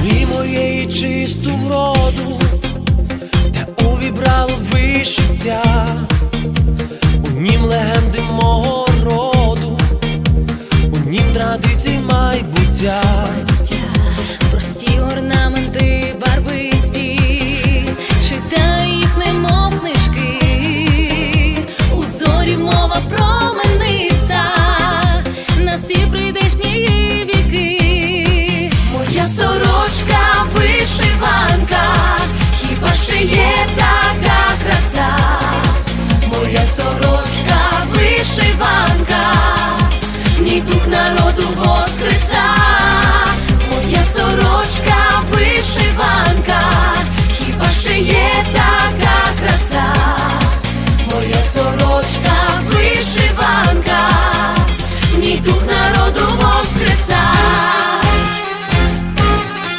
землі моєї чисту вроду, та увібрало вишиття, у нім легенди мого роду, у нім традицій майбуття.